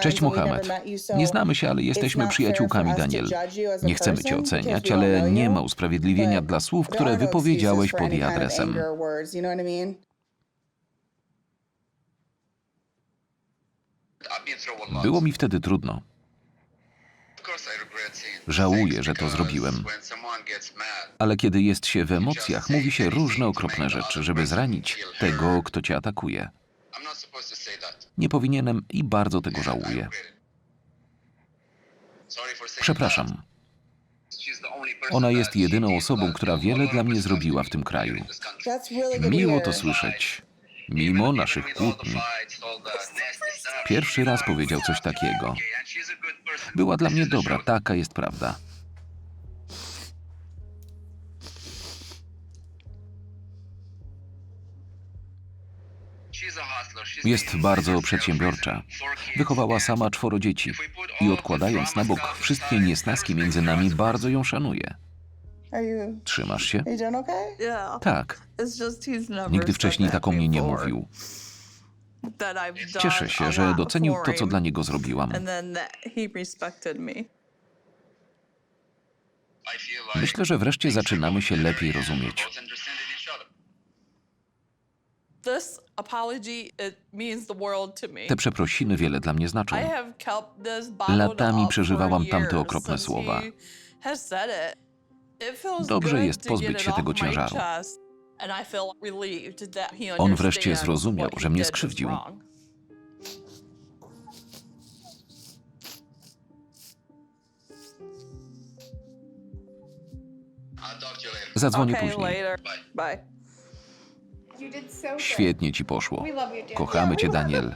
Cześć Mohamed. Nie znamy się, ale jesteśmy przyjaciółkami, Daniel. Nie chcemy cię oceniać, ale nie ma usprawiedliwienia dla słów, które wypowiedziałeś pod jej adresem. Było mi wtedy trudno. Żałuję, że to zrobiłem. Ale kiedy jest się w emocjach, mówi się różne okropne rzeczy, żeby zranić tego, kto cię atakuje. Nie powinienem i bardzo tego żałuję. Przepraszam. Ona jest jedyną osobą, która wiele dla mnie zrobiła w tym kraju. Miło to słyszeć. Mimo naszych kłótni. Pierwszy raz powiedział coś takiego. Była dla mnie dobra, taka jest prawda. Jest bardzo przedsiębiorcza. Wychowała sama czworo dzieci i odkładając na bok wszystkie niesnaski między nami, bardzo ją szanuję. Trzymasz się? Tak. Nigdy wcześniej tak o mnie nie mówił. Cieszę się, że docenił to, co dla niego zrobiłam. Myślę, że wreszcie zaczynamy się lepiej rozumieć. This apology it means the world to me. Te przeprosiny wiele dla mnie znaczą. I have kept this bottled Latami up przeżywałam for tamte years okropne since słowa. he has said it. It feels Dobrze good jest to pozbyć get się it tego off my ciężaru. chest, and I feel relieved that he On wreszcie understands zrozumiał, what że he mnie did was skrzywdził. wrong. Zadzwonię Okay, później. later. Bye. Świetnie ci poszło. Kochamy cię, Daniel.